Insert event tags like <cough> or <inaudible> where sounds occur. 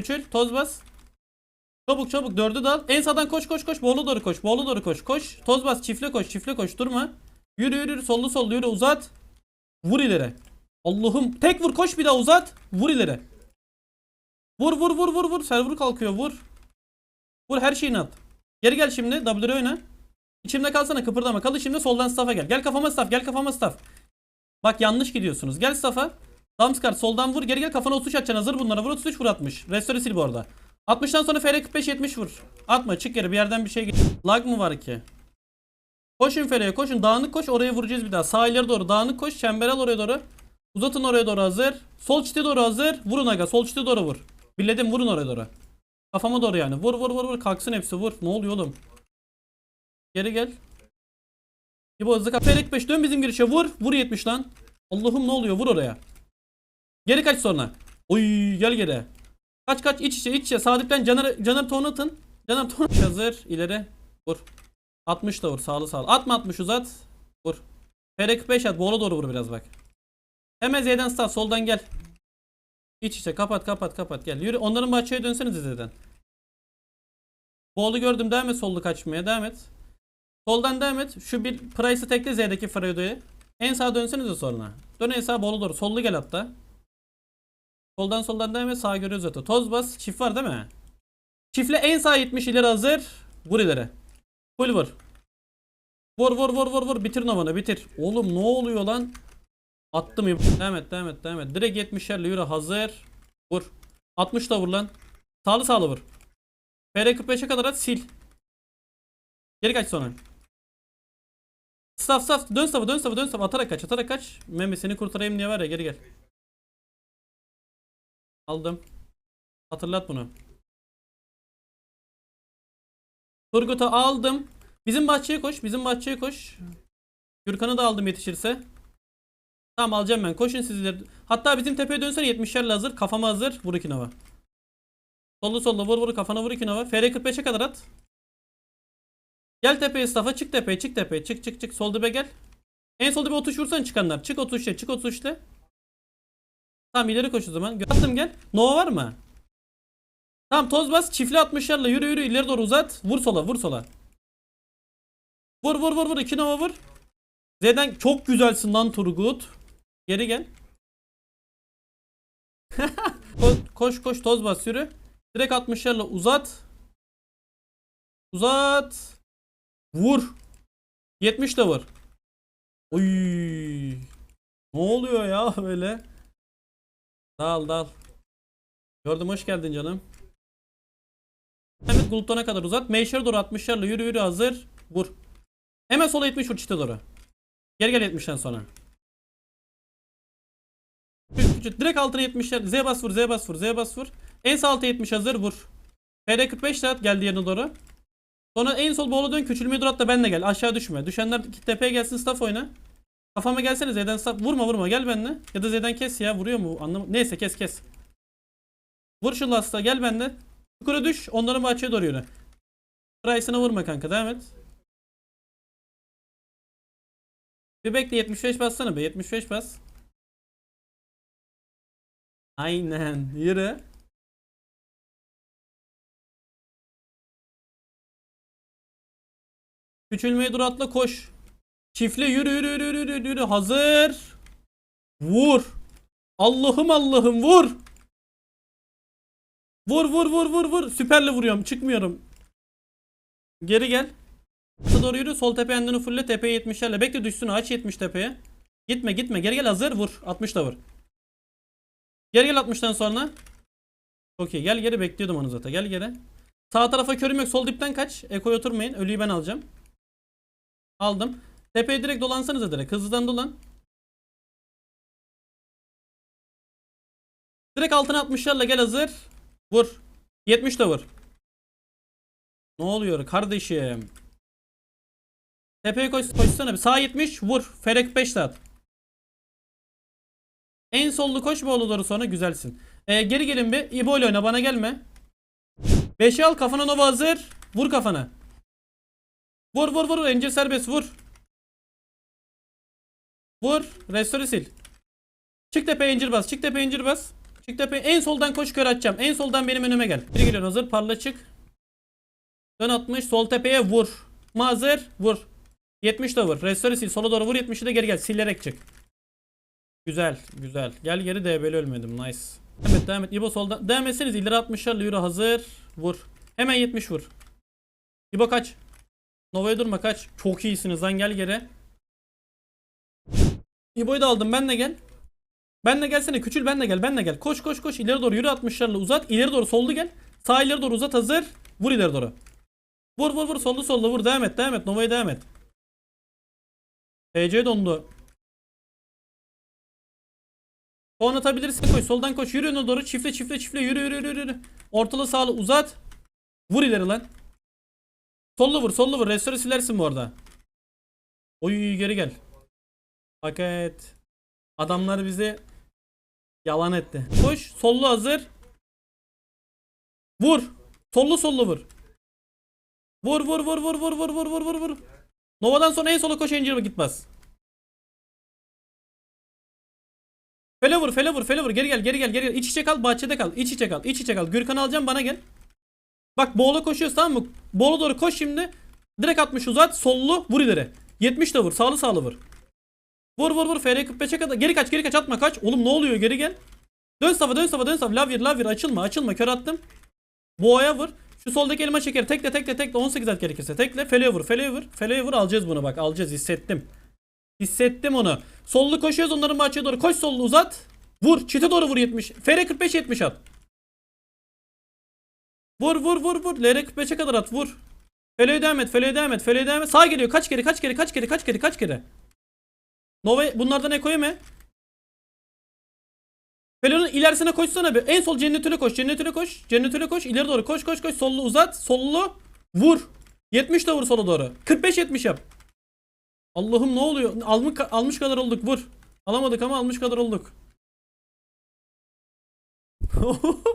Küçül. Toz bas. Çabuk çabuk dördü dal. En sağdan koş koş koş. Bolu doğru koş. Bolu doğru koş. Koş. Toz bas. Çifle koş. Çifle koş. Durma. Yürü yürü. Sollu sollu yürü. Uzat. Vur ileri. Allah'ım. Tek vur koş bir daha uzat. Vur ileri. Vur vur vur vur vur. Server kalkıyor. Vur. Vur her şeyini at. Geri gel şimdi. W oyna. İçimde kalsana kıpırdama. Kal içimde soldan staff'a gel. Gel kafama staff. Gel kafama staff. Bak yanlış gidiyorsunuz. Gel staff'a. Damskart soldan vur. Geri gel kafana 33 atacaksın. Hazır bunlara. Vur 33 vur 60. Restore sil bu arada. 60'tan sonra FR 45 70 vur. Atma çık geri bir yerden bir şey git. Lag mı var ki? Koşun FR'ye koşun. Dağınık koş oraya vuracağız bir daha. Sağ ileri doğru. Dağınık koş. Çember al oraya doğru. Uzatın oraya doğru hazır. Sol çite doğru hazır. Vurun aga. Sol çite doğru vur. Billedim vurun oraya doğru. Kafama doğru yani. Vur vur vur vur. Kalksın hepsi vur. Ne oluyor oğlum? Geri gel. İbo hızlı kap. FR 45 dön bizim girişe vur. Vur 70 lan. Allah'ım ne oluyor? Vur oraya. Geri kaç sonra. Oy gel geri. Kaç kaç iç içe iç içe. Sağ dipten Caner, Caner Toğun atın. Caner Toğun <laughs> hazır. ileri. Vur. 60 da vur. Sağlı sağlı. Atma 60 uzat. Vur. FR45 at. Boğla doğru vur biraz bak. Hemen Z'den start. Soldan gel. İç içe. Kapat kapat kapat. Gel. Yürü. Onların bahçeye dönseniz Z'den. Boğlu gördüm. Devam et sollu kaçmaya. Devam et. Soldan devam et. Şu bir Price'ı tekle Z'deki Fredo'yu. En sağa dönsenize sonra. Dön en sağa Boğlu doğru. Sollu gel hatta. Soldan soldan devam et. Sağa görüyoruz zaten. Toz bas. Çift var değil mi? Çiftle en sağ 70 ileri hazır. Vur ileri. Full vur. Vur vur vur vur vur. Bitir novanı bitir. Oğlum ne oluyor lan? Attım ya. Devam et devam et devam et. Direkt 70'lerle yürü hazır. Vur. 60 da vur lan. Sağlı sağlı vur. FR 45'e kadar at sil. Geri kaç sonra. Staff staff dön staff'a dön staff'a dön staff'a atarak kaç atarak kaç. Memi seni kurtarayım diye var ya geri gel. Aldım. Hatırlat bunu. Turgut'u aldım. Bizim bahçeye koş. Bizim bahçeye koş. Gürkan'ı da aldım yetişirse. Tamam alacağım ben. Koşun sizler. Hatta bizim tepeye dönsene 70'lerle hazır. Kafama hazır. Vur iki nova. Sollu sollu vur vur kafana vur iki nova. FR 45'e kadar at. Gel tepeye staff'a çık tepeye çık tepeye çık çık çık. Sol dibe gel. En sol dibe otuş vursan çıkanlar. Çık otuşla çık otuşla. Tamam ileri koş o zaman. Attım gel. Nova var mı? Tamam toz bas. Çiftli 60'larla yürü yürü ileri doğru uzat. Vur sola vur sola. Vur vur vur vur. 2 Nova vur. Z'den çok güzelsin lan Turgut. Geri gel. <laughs> Ko- koş koş toz bas yürü. Direkt 60'larla uzat. Uzat. Vur. 70 de vur. Oy. Ne oluyor ya böyle? Dal dal. Gördüm hoş geldin canım. Evet Gulton'a kadar uzat. Meşer doğru 60'larla yürü yürü hazır. Vur. Hemen sola 70 vur çite doğru. Geri gel 70'ten sonra. Direkt altına 70'ler. Z bas vur Z bas vur Z bas vur. En sağ alta 70 hazır vur. FD 45 saat geldi yerine doğru. Sonra en sol boğula dön küçülmeyi dur hatta benle gel. Aşağı düşme. Düşenler tepeye gelsin staff oyna. Kafama gelsene Z'den staff. Vurma vurma gel benle. Ya da Z'den kes ya. Vuruyor mu? Anlam Neyse kes kes. Vur şu lasta gel benle. Yukarı düş. Onların bahçeye doğru yürü. Price'ına vurma kanka. Devam et. Bir bekle 75 bassana be. 75 bas. Aynen. Yürü. Küçülmeye dur atla koş. Çifle yürü yürü yürü yürü yürü. Hazır. Vur. Allah'ım Allah'ım vur. Vur vur vur vur vur. Süperle vuruyorum. Çıkmıyorum. Geri gel. Sağa doğru yürü. Sol tepe endini fulle tepeye 70'lerle. Bekle düşsün. Aç 70 tepeye. Gitme gitme. Geri gel hazır. Vur. 60 da vur. Geri gel 60'tan sonra. Çok iyi. Gel geri bekliyordum onu zaten. Gel geri. Sağ tarafa körüm yok. Sol dipten kaç. Eko'ya oturmayın. Ölüyü ben alacağım. Aldım. Tepeye direkt dolansanıza direkt. Hızlıdan dolan. Direkt altına 60'larla gel hazır. Vur. 70 de vur. Ne oluyor kardeşim? Tepeye koş, koşsana. Sağ 70 vur. Ferek 5 saat. En sollu koş bu doğru sonra güzelsin. Ee, geri gelin bir. İbo ile oyna bana gelme. 5'i al kafana nova hazır. Vur kafana. Vur vur vur. Ence serbest vur. Vur. Restore sil. Çık tepeye incir bas. Çık tepeye incir bas. Çık tepeye en soldan koş kör atacağım. En soldan benim önüme gel. Biri geliyor hazır parla çık. Dön 60 sol tepeye vur. Mazır vur. 70 de vur. Restore sil. Sola doğru vur 70'i de geri gel. Silerek çık. Güzel. Güzel. Gel geri DB'li ölmedim. Nice. Devam et devam et. İbo soldan. Devam etseniz ileri 60'larla yürü hazır. Vur. Hemen 70 vur. İbo kaç. Nova'ya durma kaç. Çok iyisiniz lan gel geri. İbo'yu da aldım ben de gel. Ben de gelsene küçül ben de gel ben de gel. Koş koş koş ileri doğru yürü 60'larla uzat. İleri doğru sollu gel. Sağ ileri doğru uzat hazır. Vur ileri doğru. Vur vur vur sollu sollu vur devam et devam et Nova'ya devam et. TC dondu. Puan atabilirsin koş soldan koş yürü öne doğru çifle çifle çifle yürü yürü yürü yürü. Ortalı sağlı uzat. Vur ileri lan. Sollu vur sollu vur restore silersin bu arada. Oy geri gel. Paket. Adamlar bizi yalan etti. Koş sollu hazır. Vur. Sollu sollu vur. Vur vur vur vur vur vur vur vur vur vur. Nova'dan sonra en sola koş Angel'a gitmez. Fele vur, fele vur, fele vur. Geri gel, geri gel, geri gel. İç içe kal, bahçede kal. İç içe kal, iç içe kal. Gürkan alacağım bana gel. Bak Boğla koşuyoruz tamam mı? Boğla doğru koş şimdi. Direkt 60 uzat. Sollu vur ileri. 70 de vur. Sağlı sağlı vur. Vur vur vur. FR 45'e kadar. Geri kaç geri kaç atma kaç. Oğlum ne oluyor geri gel. Dön safa dön safa dön safa. Lavir lavir açılma açılma. Kör attım. Boğaya vur. Şu soldaki elma şeker. Tekle tekle tekle. 18 at gerekirse. Tekle. Fele'ye vur. Fele'ye vur. Fele'ye vur. Alacağız bunu bak. Alacağız. Hissettim. Hissettim onu. Sollu koşuyoruz onların bahçeye doğru. Koş sollu uzat. Vur. Çite doğru vur 70. FR 45 70 at. Vur vur vur vur. LR 45'e kadar at. Vur. Fele'ye devam et. Fele'ye devam et. Fele'ye devam et. Sağ geliyor. Kaç kere kaç kere kaç kere kaç kere kaç kere. Nova bunlardan ekoya mı? Felo'nun ilerisine koşsana bir. En sol cennetine koş. Cennetine koş. Cennetine koş. İleri doğru koş koş koş. Sollu uzat. Sollu vur. 70 de vur sola doğru. 45 70 yap. Allah'ım ne oluyor? Almış, almış kadar olduk. Vur. Alamadık ama almış kadar olduk. <laughs>